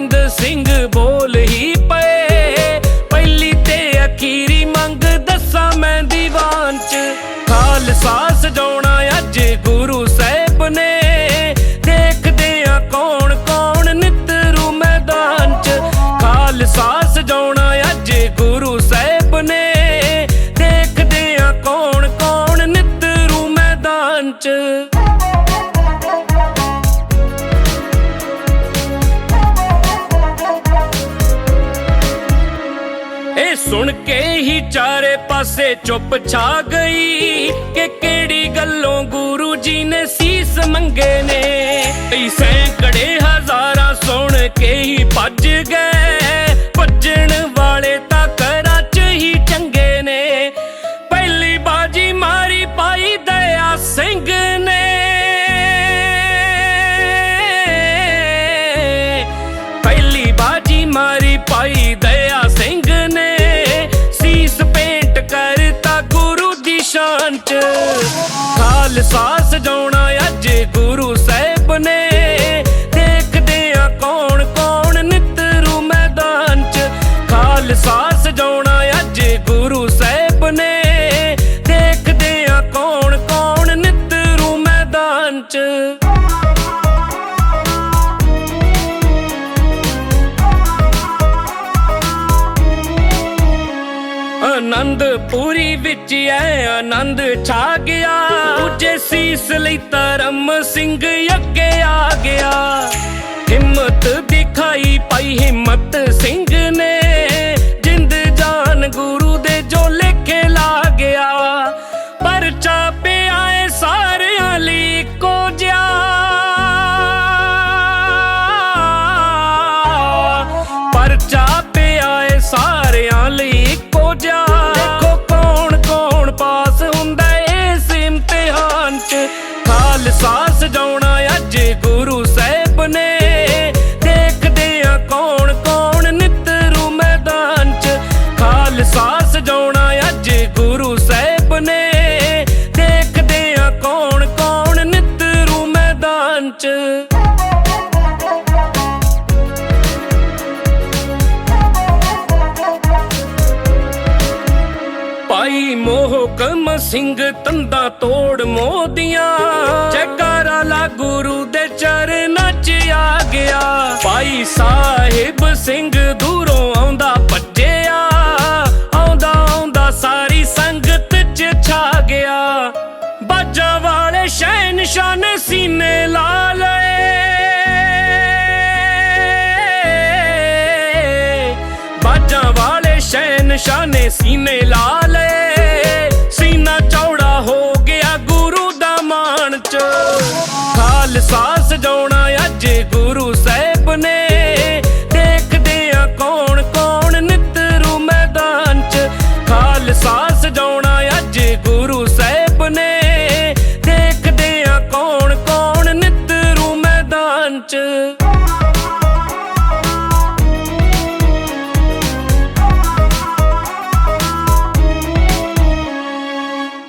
ਗੋਬਿੰਦ ਸਿੰਘ ਬੋਲ ਹੀ ਪਏ। ਪਹਿਲੀ ਤੇ ਅਖੀਰੀ ਮੰਗ ਦੱਸਾਂ ਮੈਂ ਦੀਵਾਨ ਚ। ਖਾਲਸਾ ਸਜਾਉਣਾ ਅੱਜ ਗੁਰੂ ਸਾਹਿਬ ਨੇ। ਸੁਣ ਕੇ ਹੀ ਚਾਰੇ ਪਾਸੇ ਚੁੱਪ ਛਾ ਗਈ ਕਿ ਕਿਹੜੀ ਗੱਲੋਂ ਗੁਰੂ ਜੀ ਨੇ ਸੀਸ ਮੰਗੇ ਨੇ। ਕਈ ਸੈਂਕੜੇ ਹਜ਼ਾਰਾਂ ਸੁਣ ਕੇ ਹੀ ਭੱਜ ਗਏ। ਸ਼ਾਨ ਚ। ਖਾਲਸਾ ਸਜਾਉਣਾ ਅੱਜ ਗੁਰੂ ਸਾਹਿਬ ਨੇ। ਦੇਖਦੇ ਆ ਕੌਣ ਕੌਣ ਨਿਤਰੂ ਮੈਦਾਨ ਚ। ਖਾਲਸਾ ਸਜਾਉਣਾ ਅੱਜ ਗੁਰੂ ਸਾਹਿਬ ਨੇ। ਦੇਖਦੇ ਆ ਕੌਣ ਕੌਣ ਨਿਤਰੂ ਮੈਦਾਨ ਚ। ਆਨੰਦਪੁਰੀ ਵਿੱਚ ਐ, ਆਨੰਦ ਛਾ ਗਿਆ। ਦੂਜੇ ਸੀਸ ਲਈ ਧਰਮ ਸਿੰਘ ਅੱਗੇ ਆ ਗਿਆ। ਹਿੰਮਤ ਦਿਖਾਈ ਪਾਈ ਹਿੰਮਤ ਸਿੰਘ ਨੇ। ਜਿੰਦ ਜਾਨ ਗੁਰੂ ਦੇ ਜੋ ਲੇਖੇ ਲਾ ਗਿਆ। ਪਰਚਾ ਪਿਆ ਏ ਸਾਰਿਆਂ ਲਈ ਇੱਕੋ ਜਿਹਾ। ਪਰਚਾ ਚ ਖਾਲਸਾ ਸਜਾਉਣਾ ਅੱਜ ਗੁਰੂ ਸਾਹਿਬ ਨੇ। ਦੇਖਦੇ ਆ ਕੌਣ ਕੌਣ ਨਿਤਰੂ ਮੈਦਾਨ ਚ ਖਾਲਸਾ ਸਜਾਉਣਾ ਅੱਜ ਗੁਰੂ ਸਾਹਿਬ ਨੇ। ਦੇਖਦੇ ਆ ਕੌਣ ਕੌਣ ਨਿਤਰੂ ਮੈਦਾਨ ਚ। ਭਾਈ ਮੋਹਕਮ ਸਿੰਘ ਤੰਦਾ ਤੋੜ ਦੂਰੋਂ ਆਉਂਦਾ ਭੱਜਿਆ, ਆਉਂਦਾ ਆਉਂਦਾ ਸਾਰੀ ਸੰਗਤ 'ਚ ਛਾ ਗਿਆ। ਬਾਜਾ ਵਾਲੇ ਸ਼ਹਿਨਸ਼ਾਹ ਨੇ ਸੀਨੇ ਲਾ ਲਏ। ਬਾਜਾਂ ਵਾਲੇ ਸ਼ਹਿਨਸ਼ਾਹ ਨੇ ਸੀਨੇ ਲਾ ਲਏ।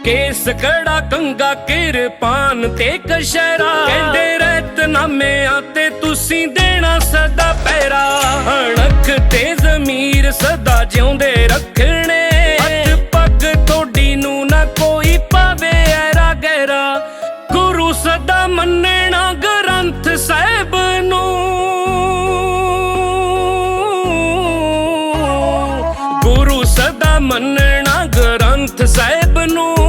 ਕੇਸ ਕੜਾ ਕੰਗਾ ਕਿਰਪਾਨ ਤੇ ਕਸ਼ਰਾ ਕਹਿੰਦੇ ਰਤਨਾਮਿਆਂ ਤੇ ਤੁਸੀਂ ਦੇਣਾ ਸਦਾ ਪੈਰਾ। ਅਣਖ ਤੇ ਜ਼ਮੀਰ ਸਦਾ ਜਿਉਂਦੇ ਰੱਖਣੇ। ਅੱਜ ਪੱਗ ਤੁਹਾਡੀ ਨੂੰ ਨਾ ਕੋਈ ਪਾਵੇ, ਐਰਾ ਗਹਿਰਾ। ਗੁਰੂ ਸਦਾ ਮੰਨਣਾ ਗ੍ਰੰਥ ਸਾਹਿਬ ਨੂੰ। ਗੁਰੂ ਸਦਾ ਮੰਨਣਾ ਗ੍ਰੰਥ ਸਾਹਿਬ ਨੂੰ।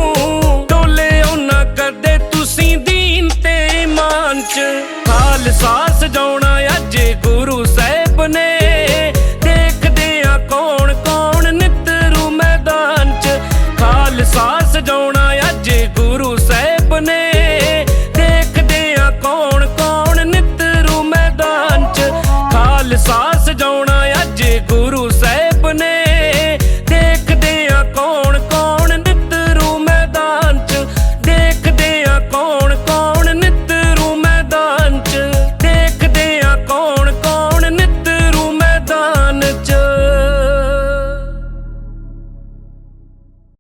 ലുസാ